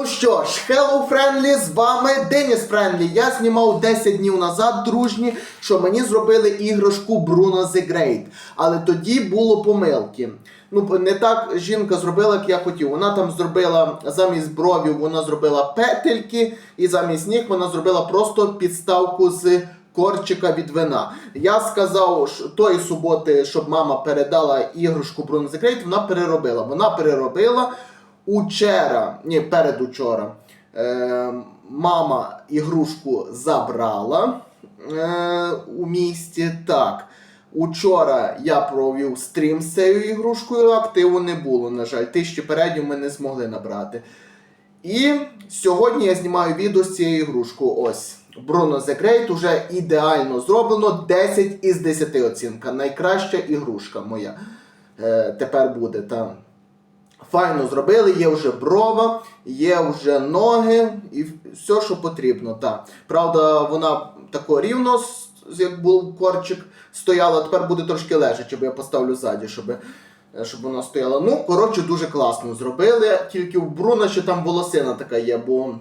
Ну що ж, Hello Friendly, з вами Деніс Френлі. Я знімав 10 днів назад, дружні, що мені зробили іграшку Bruno the Great. Але тоді було помилки. Ну, не так жінка зробила, як я хотів. Вона там зробила замість бровів, вона зробила петельки, і замість них вона зробила просто підставку з корчика від вина. Я сказав що тої суботи, щоб мама передала іграшку Great, вона переробила. Вона переробила. Учора, ні, передучора, е, мама ігрушку забрала е, у місті. Так. Учора я провів стрім з цією ігрушкою, активу не було, на жаль. Тисячі передів ми не змогли набрати. І сьогодні я знімаю відео з цією ігрушкою. Ось. Bruno The Great уже ідеально зроблено. 10 із 10 оцінка. Найкраща ігрушка моя. Е, тепер буде там. Файно зробили, є вже брова, є вже ноги і все, що потрібно. Так. Правда, вона тако рівно, як був корчик, стояла, тепер буде трошки лежаче, бо я поставлю ззаді, щоб, е, щоб вона стояла. Ну, коротше, дуже класно зробили. Тільки в Бруна ще там волосина така є, бо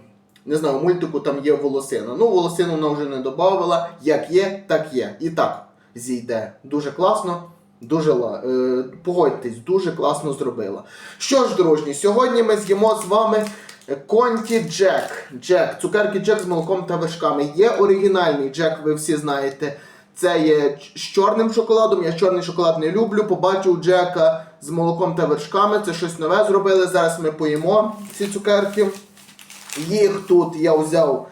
не знаю, в мультику там є волосина. Ну, волосину вона вже не додавала. Як є, так є. І так зійде. Дуже класно. Дуже е, погодьтесь, дуже класно зробила. Що ж, дружні, сьогодні ми з'їмо з вами Конті Джек. Джек, цукерки Джек з молоком та вершками. Є оригінальний Джек, ви всі знаєте. Це є з чорним шоколадом. Я чорний шоколад не люблю. Побачив Джека з молоком та вершками. Це щось нове зробили. Зараз ми поїмо ці цукерки. Їх тут я взяв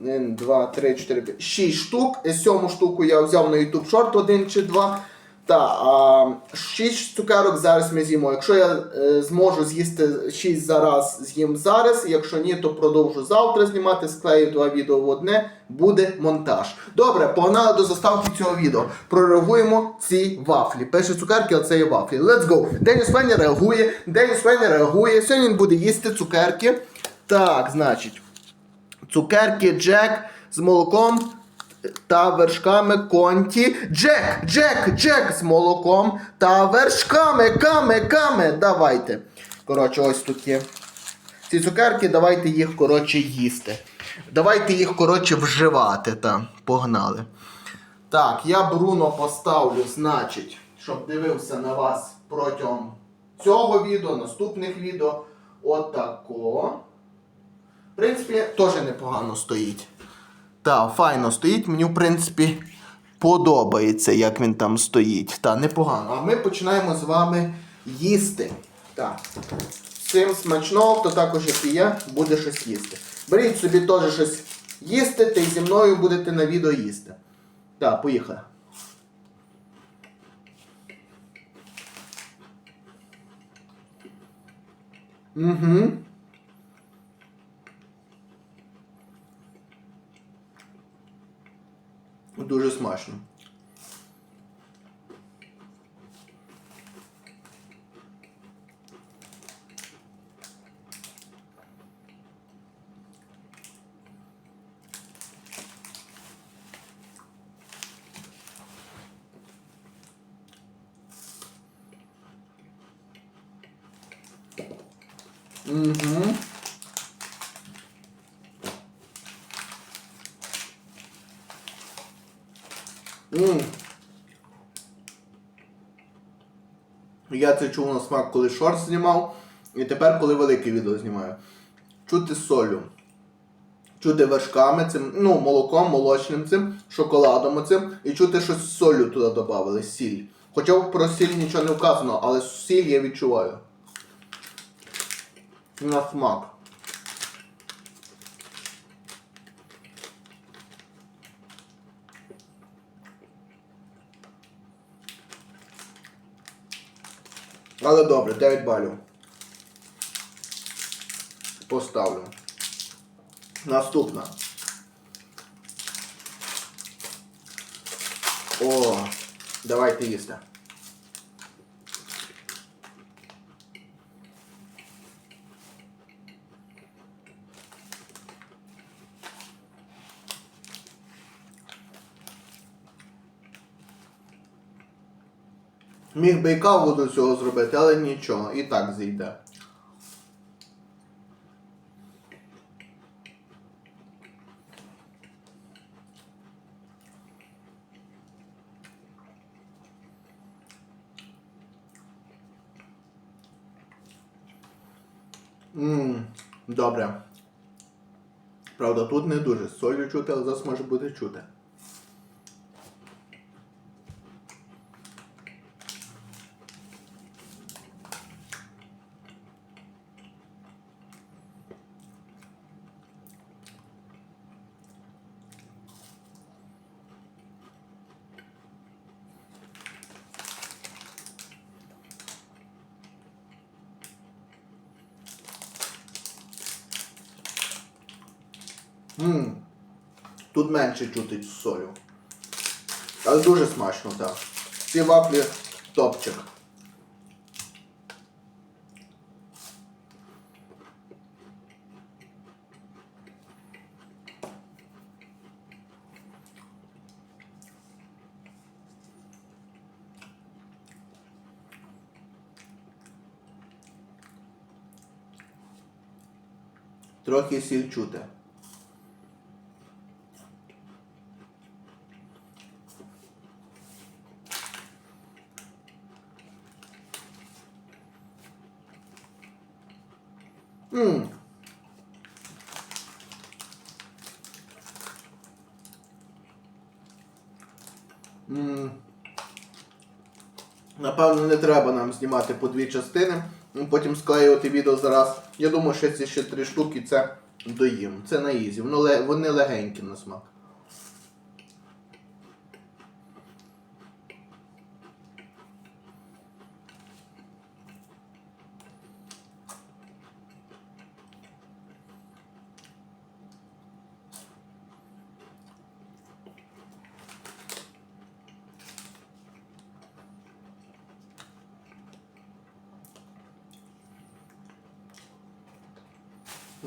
1, 2, 3, 4, 5, 6 штук. Е, Сьому штуку я взяв на YouTube Short 1 чи 2. Та, а 6 цукерок зараз ми з'їмо. Якщо я е, зможу з'їсти 6 зараз, з'їм зараз. Якщо ні, то продовжу завтра знімати, склею два відео в одне, буде монтаж. Добре, погнали до заставки цього відео. Прореагуємо ці вафлі. Перші цукерки, а це є вафлі. Let's go! Деніс Фені реагує, Деніс Фені реагує. Сьогодні він буде їсти цукерки. Так, значить. Цукерки Джек з молоком та вершками конті. Джек, Джек, Джек з молоком та вершками. Каме, каме. Давайте. Коротше, ось тут є. Ці цукерки, давайте їх, коротше, їсти. Давайте їх, коротше, вживати. Та. Погнали. Так, я Бруно поставлю, значить, щоб дивився на вас протягом цього відео, наступних відео. Отако. В принципі, теж непогано стоїть. Так, файно стоїть. Мені, в принципі, подобається, як він там стоїть. Та, непогано. А ми починаємо з вами їсти. Так. Всім смачного, хто також, як і я, буде щось їсти. Беріть собі теж щось їсти, та й зі мною будете на відео їсти. Так, поїхали. Угу. Дуже смачно. Угу. Мм. Я це чув на смак, коли шорт знімав, і тепер, коли велике відео знімаю. Чути з солью. Чути вершками цим, ну, молоком, молочним цим, шоколадом оцим, і чути щось з солью туди додали, сіль. Хоча про сіль нічого не вказано, але сіль я відчуваю. На смак. Але добре, 9 балів. Поставлю. Наступна. О, давайте їсти. Міг би і каву до цього зробити, але нічого, і так зійде. Ммм, добре. Правда, тут не дуже солі чути, але зараз може бути чути. Ммм. Тут менше чути солю. Але дуже смачно, так. Ці вафлі топчик. Трохи сіль чути. Ммм. Ммм. Напевно, не треба нам знімати по дві частини. ну, Потім склеювати відео зараз. Я думаю, що ці ще три штуки це доїм. Це на ізі. Вони легенькі на смак.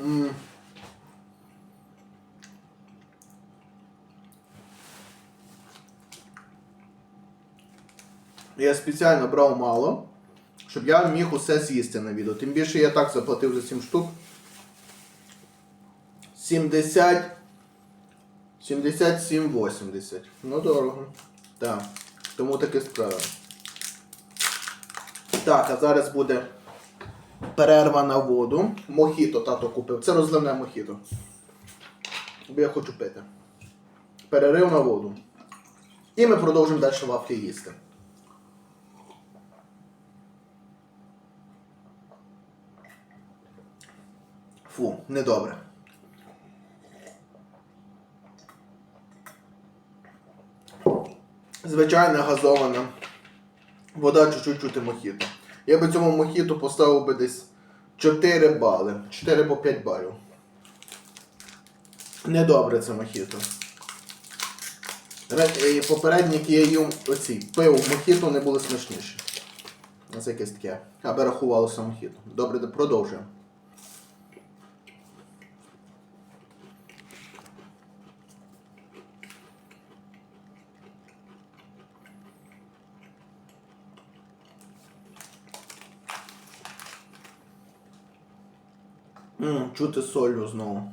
М. Я спеціально брав мало, щоб я міг усе з'їсти на відео. Тим більше я так заплатив за 7 штук. 70. 77,80. Ну дорого. Так. Тому таке справа. Так, а зараз буде перерва на воду. Мохіто тато купив. Це розливне мохіто. Бо я хочу пити. Перерив на воду. І ми продовжимо далі вафлі їсти. Фу, недобре. Звичайна газована. Вода чуть-чуть чути мохіто. Я би цьому мохіту поставив би десь 4 бали. 4 по 5 балів. Недобре це мохіто. Е, Попередні, які я їв оці пив мохіто, не були смачніші. Ось якесь таке. Аби рахувалося мохіто. Добре, продовжуємо. М, чути солью знову.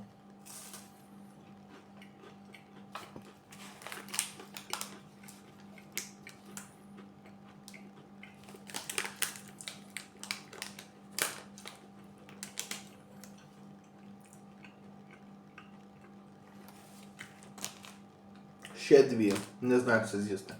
Ще дві. Не знаю, як це з'їсти.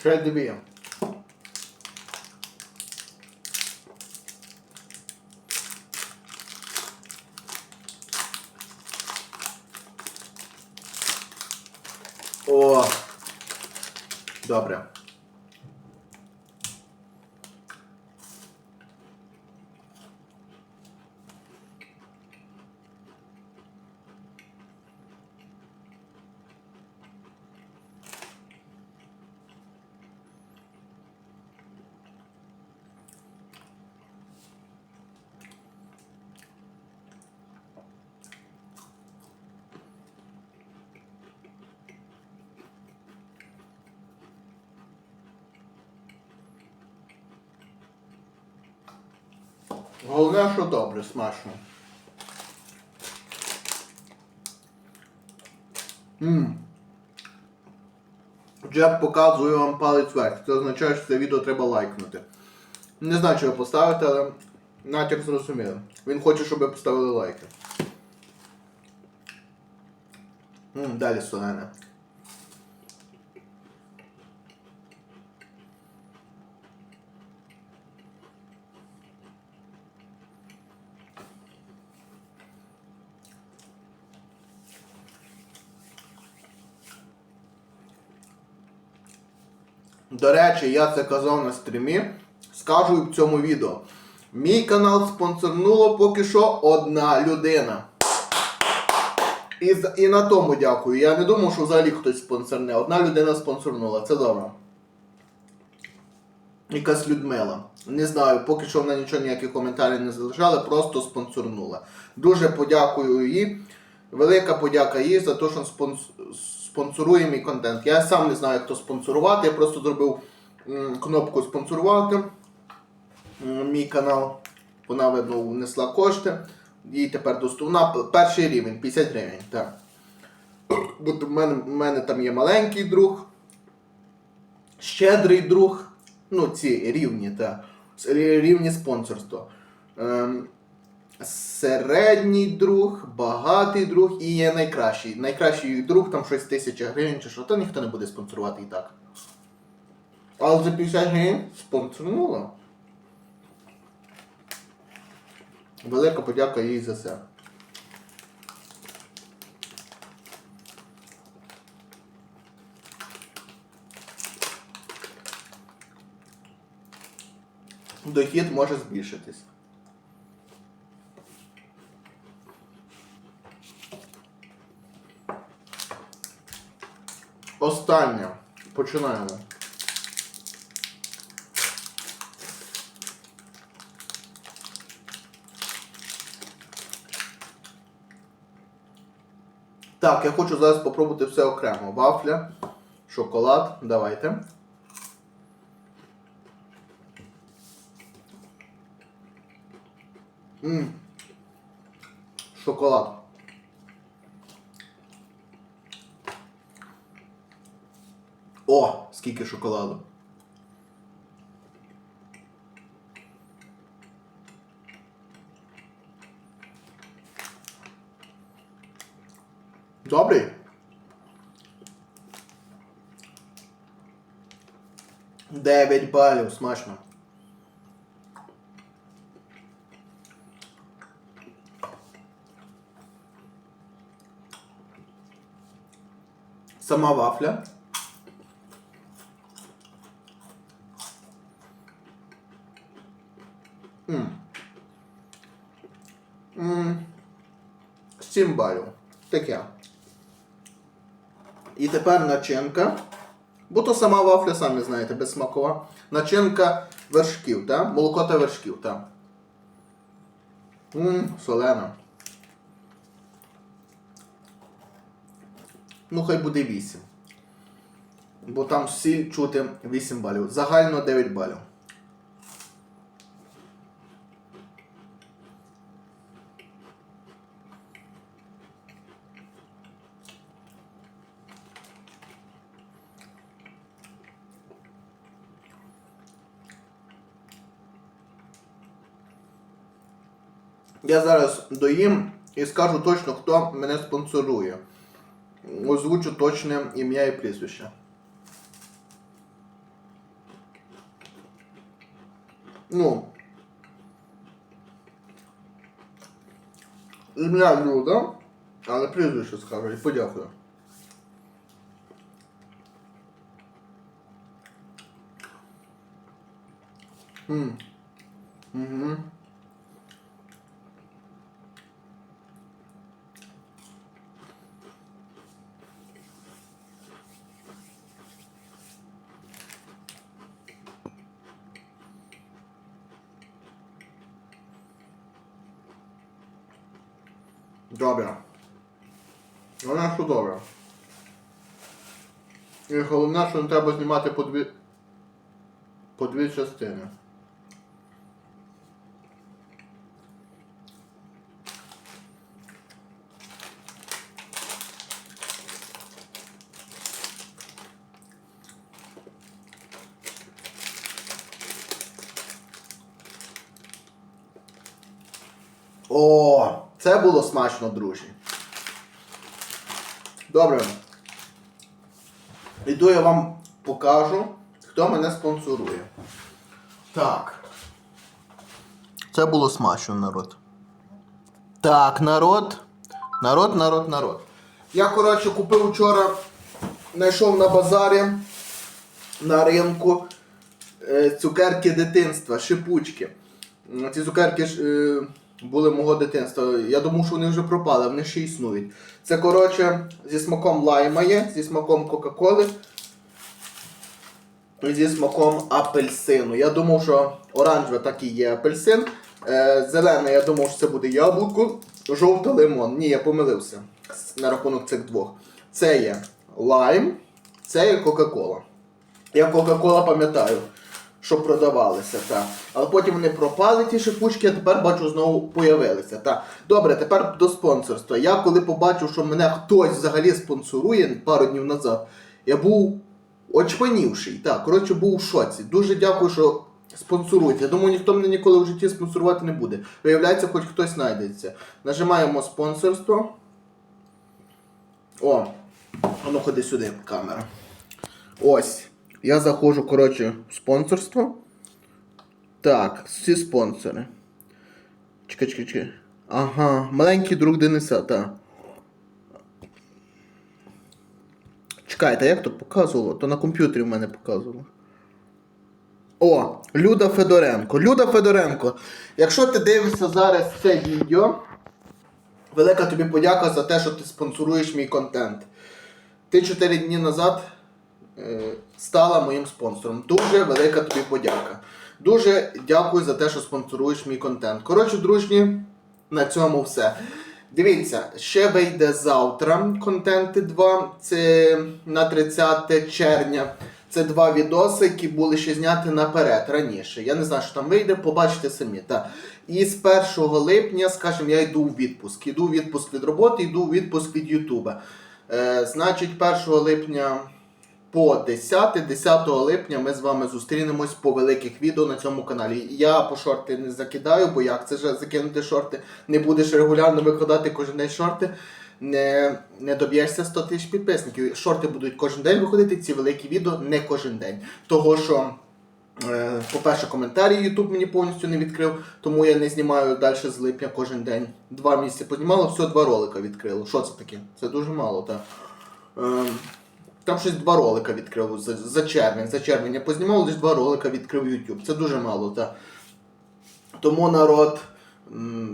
Ще дві. О! Добре. Головне, що добре, смачно. Ммм. Джеб показує вам палець вверх. Це означає, що це відео треба лайкнути. Не знаю, чи ви поставите, але натяк зрозуміли. Він хоче, щоб ви поставили лайки. М, далі солене. До речі, я це казав на стрімі. Скажу і в цьому відео. Мій канал спонсорнуло поки що одна людина. І, і на тому дякую. Я не думав, що взагалі хтось спонсорне. Одна людина спонсорнула. Це добре. Якась Людмила. Не знаю, поки що вона нічого ніякі коментарі не залишала, просто спонсорнула. Дуже подякую їй. Велика подяка їй за те, що спонс... спонсорує мій контент. Я сам не знаю, як то спонсорувати. Я просто зробив кнопку спонсорувати мій канал. Вона, видно, внесла кошти. Їй тепер доступна перший рівень 50 гривень. Так. Бо в мене, в мене там є маленький друг, щедрий друг. Ну, ці рівні, так. Рівні спонсорства. Ем, середній друг, багатий друг і є найкращий. Найкращий друг там щось тисяча гривень чи що, то ніхто не буде спонсорувати і так. Але за 50 гривень спонсорнула. Велика подяка їй за це. Дохід може збільшитись. Останнє. Починаємо. Так, я хочу зараз попробувати все окремо. Вафля, шоколад. Давайте. Мм. Шоколад. О, скільки шоколаду. Добрий. Дев'ять балів, смачно. Сама вафля. 7 балів. Таке. І тепер начинка. Бо то сама вафля, самі знаєте, безсмакова. Начинка вершків, та? молоко та вершків. Та. Ммм, солена. Ну, хай буде 8. Бо там всі чути 8 балів. Загально 9 балів. Я зараз доїм і скажу точно, хто мене спонсорує. Озвучу точне ім'я і прізвище. Ну. Ім'я Люда, але прізвище скажу і подякую. Угу. Добре. Вона чудова. І головне, що не треба знімати по дві по дві частини. О! Це було смачно, друзі. Добре. Іду я вам покажу, хто мене спонсорує. Так. Це було смачно, народ. Так, народ. Народ, народ, народ. Я, коротше, купив вчора, знайшов на базарі на ринку е, цукерки дитинства, шипучки. Ці цукерки е, були мого дитинства. Я думав, що вони вже пропали, вони ще існують. Це, коротше, зі смаком лайма є, зі смаком Кока-Коли зі смаком апельсину. Я думав, що оранжеве так і є апельсин. Е, зелене, я думав, що це буде яблуко, жовте лимон. Ні, я помилився на рахунок цих двох. Це є лайм, це є Кока-Кола. Я Кока-Кола пам'ятаю, що продавалися, так. Але потім вони пропали, ті шипучки, а тепер бачу знову появилися. Так. Добре, тепер до спонсорства. Я коли побачив, що мене хтось взагалі спонсорує пару днів назад, я був очманівший. Так, коротше, був у шоці. Дуже дякую, що спонсоруєте. Я думаю, ніхто мене ніколи в житті спонсорувати не буде. Виявляється, хоч хтось знайдеться. Нажимаємо спонсорство. О, а ну ходи сюди, камера. Ось. Я заходжу, коротше, в спонсорство. Так, всі спонсори. Чекай, чекай, чекай. Ага, маленький друг Дениса, так. Чекайте, як то показувало? То на комп'ютері в мене показувало. О, Люда Федоренко. Люда Федоренко. Якщо ти дивишся зараз це відео, велика тобі подяка за те, що ти спонсоруєш мій контент. Ти 4 дні назад стала моїм спонсором. Дуже велика тобі подяка. Дуже дякую за те, що спонсоруєш мій контент. Коротше, дружні, на цьому все. Дивіться, ще вийде завтра контенти 2. Це на 30 червня. Це два відоси, які були ще зняті наперед раніше. Я не знаю, що там вийде, побачите самі. Та. І з 1 липня, скажімо, я йду у відпуск. Йду у відпуск від роботи, йду у відпуск від Ютуба. Е, значить, 1 липня по 10, 10 липня ми з вами зустрінемось по великих відео на цьому каналі. Я по шорти не закидаю, бо як це ж закинути шорти? Не будеш регулярно викладати кожен день шорти. Не, не доб'єшся 100 тисяч підписників. Шорти будуть кожен день виходити, ці великі відео не кожен день. Того що, е, по-перше, коментарі YouTube мені повністю не відкрив, тому я не знімаю далі з липня кожен день. Два місяці познімало, все, два ролика відкрило. Що це таке? Це дуже мало, так. Ем, там щось два ролика відкрив за, за червень. За червень я познімав, лише два ролика відкрив YouTube. Це дуже мало, так. Тому народ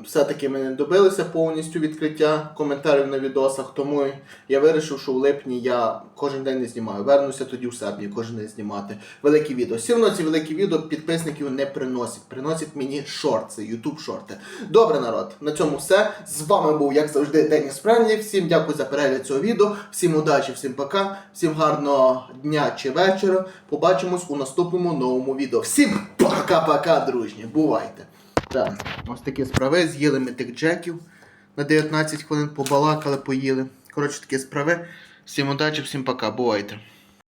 все-таки ми не добилися повністю відкриття коментарів на відосах. Тому я вирішив, що в липні я кожен день не знімаю. Вернуся тоді в серпні кожен день знімати великі відео. Все одно ці великі відео підписників не приносять. Приносять мені шорти, YouTube шорти. Добре, народ, на цьому все. З вами був, як завжди, Деніс Френлі. Всім дякую за перегляд цього відео. Всім удачі, всім пока, всім гарного дня чи вечора. Побачимось у наступному новому відео. Всім пока-пока, дружні. Бувайте! Так, ось такі справи. З'їли ми тих джеків на 19 хвилин, побалакали, поїли. Коротше, такі справи. Всім удачі, всім пока, бувайте.